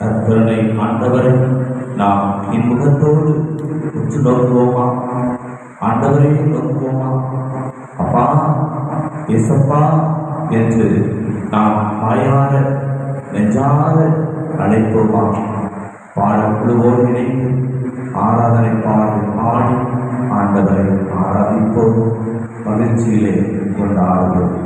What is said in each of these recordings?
கற்பனை ஆண்டவரை நாம் இன்முகத்தோடு உற்று நோக்குவோமா ஆண்டவரை நோக்குவோமா? அப்பா எசப்பா என்று நாம் வாயார நெஞ்சார அழைப்போமா? பாடக்குழுவோடு இணைந்து ஆராதனை பாடி பாடி ஆண்டவரை ஆராதிப்போம். மகிழ்ச்சியிலே கொண்டாடுவோம்.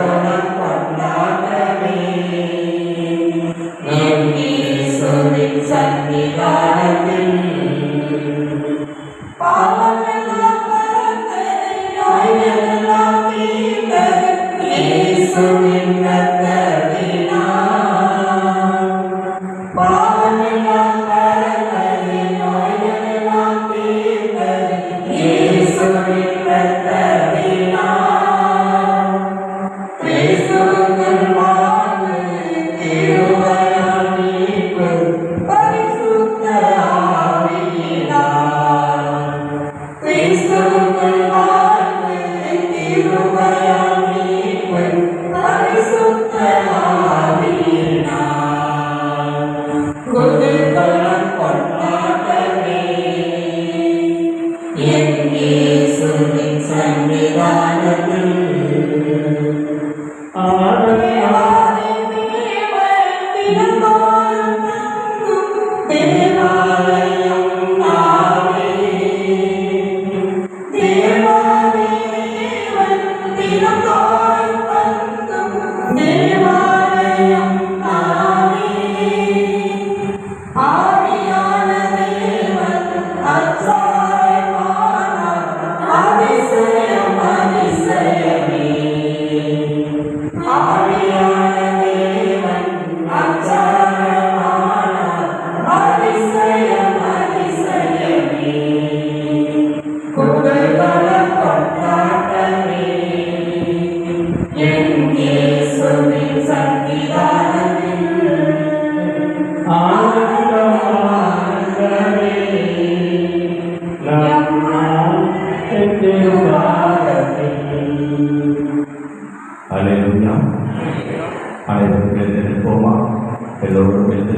Amen.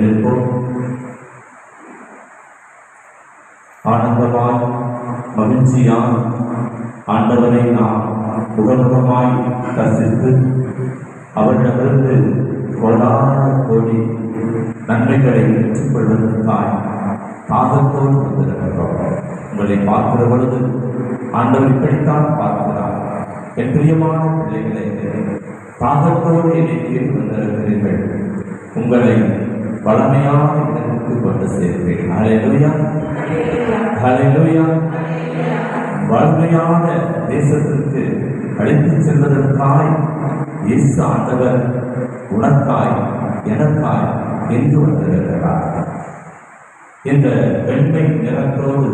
எல்லோரும் நிற்போம். ஆனந்தமாய் மகிழ்ச்சியாய் ஆண்டவரை நாம் புகழ்முகமாய் தரிசித்து அவரிடமிருந்து கோடான கோடி நன்மைகளை பெற்றுக்கொள்வதற்காய் தாகத்தோடு வந்திருக்கிறோம். உங்களை பார்க்கிற பொழுது ஆண்டவர் இப்படித்தான் பார்க்கிறார். என் பிரியமான பிள்ளைகளை தாகத்தோடு என்னை தீர்வு வந்திருக்கிறீர்கள். உங்களை வளமையான இடத்துக்கு கொண்டு சேர்ப்பேன். ஹalleluya ஹalleluya தேசத்திற்கு அழைத்து செல்வதற்காய் இயேசு ஆண்டவர் உனக்காய் எனக்காய் எங்கு வந்திருக்கிறார்? இந்த வெண்மை நிறத்தோடு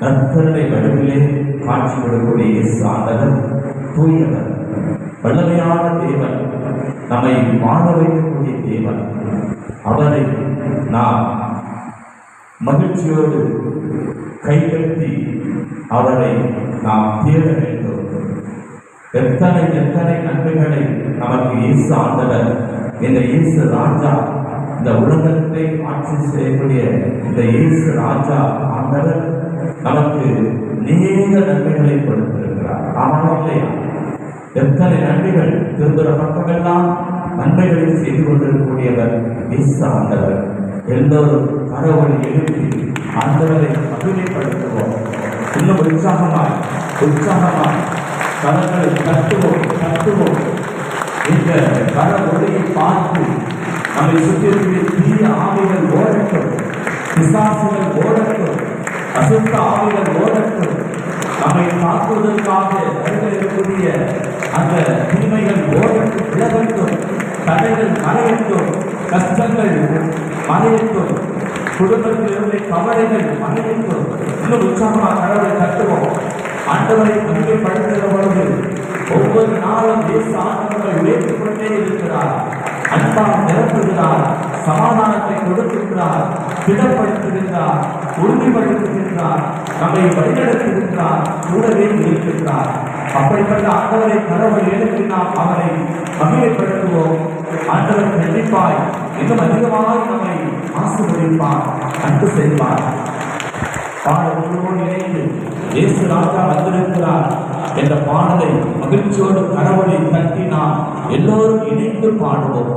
நற்கருணை வடிவிலே காட்சி கொடுக்கக்கூடிய இயேசு ஆண்டவர் தூயவர் வல்லமையான தேவன். நம்மை வாழ வைக்கக்கூடிய தேவன். அவரை நாம் மகிழ்ச்சியோடு கைப்பற்றி அவரை நாம் தேட வேண்டும். எத்தனை எத்தனை நன்மைகளை நமக்கு இயேசு ஆண்டவர் இந்த இயேசு ராஜா இந்த உலகத்தை ஆட்சி செய்யக்கூடிய இந்த இயேசு ராஜா ஆண்டவர் நமக்கு நீண்ட நன்மைகளை கொடுத்திருக்கிறார். ஆனால் இல்லையா? எத்தனை நன்மைகள் திரும்புகிற பக்கமெல்லாம் நன்மைகளை செய்து கொண்டிருக்கக்கூடியவர் இயேசு ஆண்டவர் எல்லோரும் கடவுளை எழுப்பி ஆண்டவரை மகிழ்ச்சிப்படுத்துவோம் இன்னும் உற்சாகமாய் உற்சாகமாய் கரங்களை தட்டுவோம் தட்டுவோம் இந்த கர ஒளியை பார்த்து நம்மை சுற்றி இருக்கிற தீய ஆவிகள் ஓடட்டும் பிசாசுகள் ஓடட்டும் அசுத்த ஆவிகள் ஓடட்டும் நம்மை தாக்குவதற்காக இருக்கக்கூடிய அந்த தீமைகள் ஓடட்டும் விலகட்டும் தடைகள் மறையட்டும் கஷ்டங்கள் மறையட்டும் குடும்பத்திலிருந்து கவலைகள் மறையட்டும். இன்னும் உற்சாகமாக கடவுளை கட்டுவோம். ஆண்டவரை மகிமைப்படுத்துகிற பொழுது ஒவ்வொரு நாளும் தேச ஆண்டவரை உயர்த்திக் கொண்டே இருக்கிறார். அன்பால் நிரப்புகிறார் சமாதானத்தை கொடுக்கின்றார் திடப்படுத்துகின்றார் உறுதிப்படுத்துகின்றார் நம்மை வழிநடத்துகின்றார் கூடவே இருக்கின்றார் அப்படிப்பட்ட ஆண்டவரை கடவுள் எழுப்பி நாம் அவரை மகிமைப்படுத்துவோம். ஆண்டவர் கண்டிப்பாய் இன்னும் அதிகமாக நம்மை ஆசீர்வதிப்பார் அன்பு செய்வார். பாடலோடு இணைந்து இயேசு ராஜா வந்திருக்கிறார் என்ற பாடலை மகிழ்ச்சியோடு கடவுளை தட்டி நாம் எல்லோரும் இணைந்து பாடுவோம்.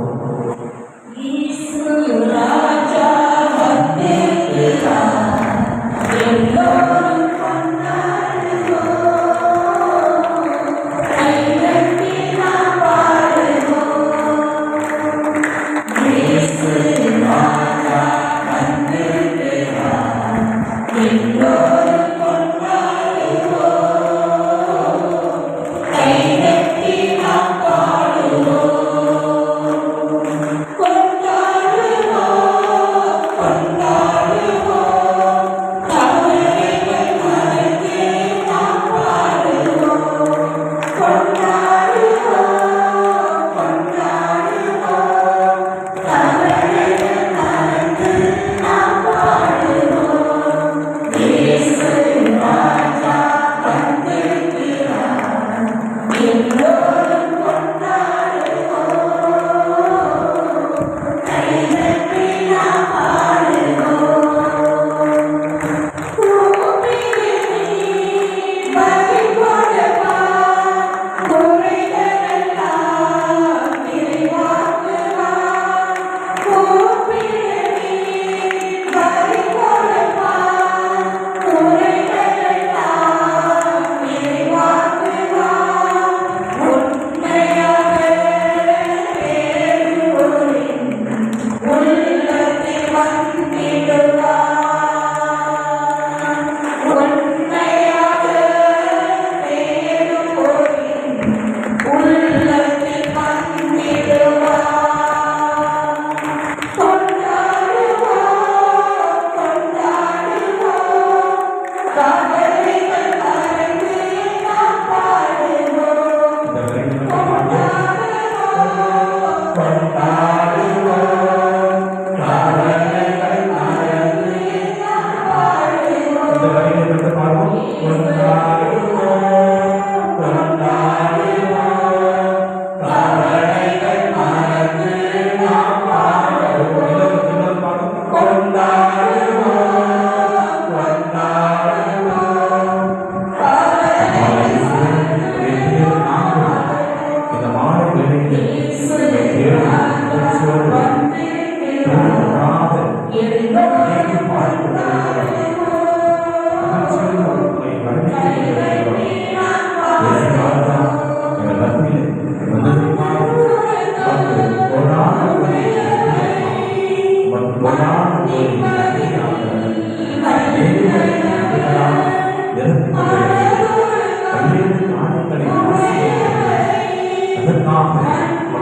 இந்த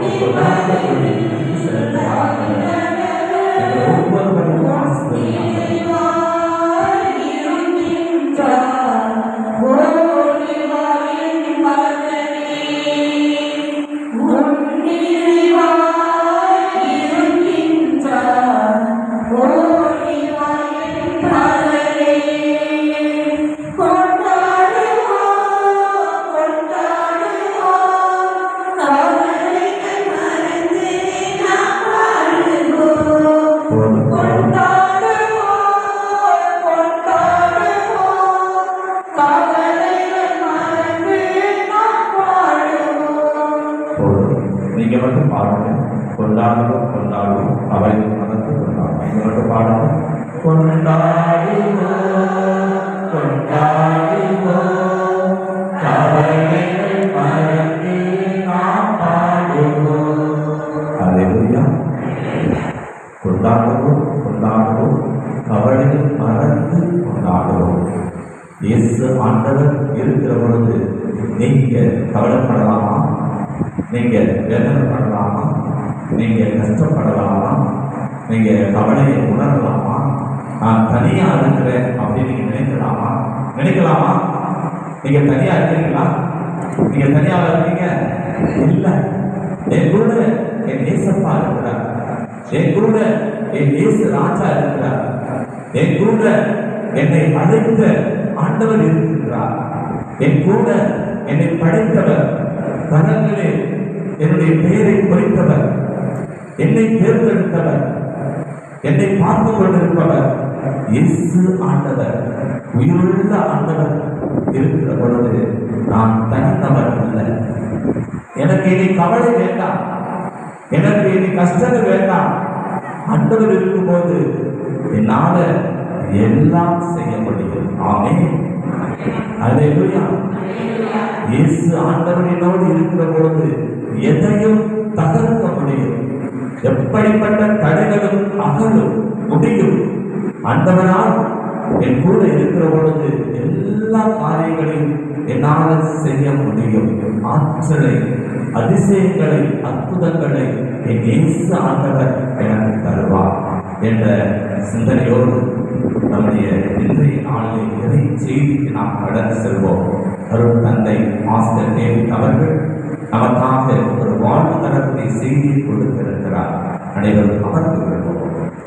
Thank you. போதும். நீங்க மட்டும் பாடுங்க. கொண்டாடுவோம் கொண்டாடுவோம். அவை மனத்தை கொண்டாடுவோம். நீங்க மட்டும் பாடுங்க கொண்டாடுவோம் கொண்டாடுவோம் கொண்டாடுவோம். கொண்டாடுவோம் கவலைகள் மறந்து கொண்டாடுவோம். இயேசு ஆண்டவர் இருக்கிற பொழுது நீங்க கவலைப்படலாமா? நீங்கள் வேதனைப்படலாமா? நீங்கள் கஷ்டப்படலாமா? நீங்கள் கவலையை உணரலாமா? நான் தனியாக இருக்கிறேன் அப்படின்னு நீங்கள் நினைக்கலாமா? நினைக்கலாமா? நீங்கள் தனியாக இருக்கீங்களா? நீங்கள் தனியாக இருக்கீங்க? இல்லை. என் கூட என் ஏசப்பா இருக்கிறார். என் கூட என் ஏசு ராஜா இருக்கிறார். என் கூட என்னை அழைத்த ஆண்டவர் இருக்கின்றார் என் கூட என்னை படைத்தவர். கரங்களே என்னுடைய பெயரை குறித்தவர். என்னை தேர்ந்தெடுத்தவர். என்னை பார்த்து கொண்டிருப்பவர். இயேசு ஆண்டவர். உயிருள்ள ஆண்டவர் இருக்கிற பொழுது நான் தனித்தவர் அல்ல. எனக்கு இனி கவலை வேண்டாம். எனக்கு இனி கஷ்டம் வேண்டாம். ஆண்டவர் இருக்கும்போது என்னால எல்லாம் செய்ய முடியும். ஆமே அல்லேலூயா இயேசு ஆண்டவர் என்னோடு இருக்கிற பொழுது எதையும் தகர்க்க முடியும். எப்படிப்பட்ட தடைகளும் அகலும் முடியும். ஆண்டவரால் என் கூட இருக்கிற பொழுது எல்லா காரியங்களையும் என்னால் செய்ய முடியும். ஆற்றலை அதிசயங்களை அற்புதங்களை என் இயேசு ஆண்டவர் எனக்கு தருவார் என்ற சிந்தனையோடு நம்முடைய இன்றைய நாளில் இறை செய்திக்கு நாம் கடந்து செல்வோம்? அருள் தந்தை மாஸ்டர் டேவிட் அவர்கள் நமக்காக ஒரு வாழ்வு தரக்கூடிய செய்தியை கொடுத்திருக்கிறார். அனைவரும் அமர்ந்து கொள்வோம்.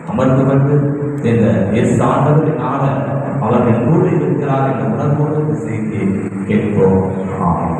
அமர்ந்து கொண்டு இந்த எஸ் ஆண்டவரினால அவர்கள் கூட இருக்கிறார் என்ற உணர்வோடு இந்த செய்தியை கேட்போம். ஆமாம்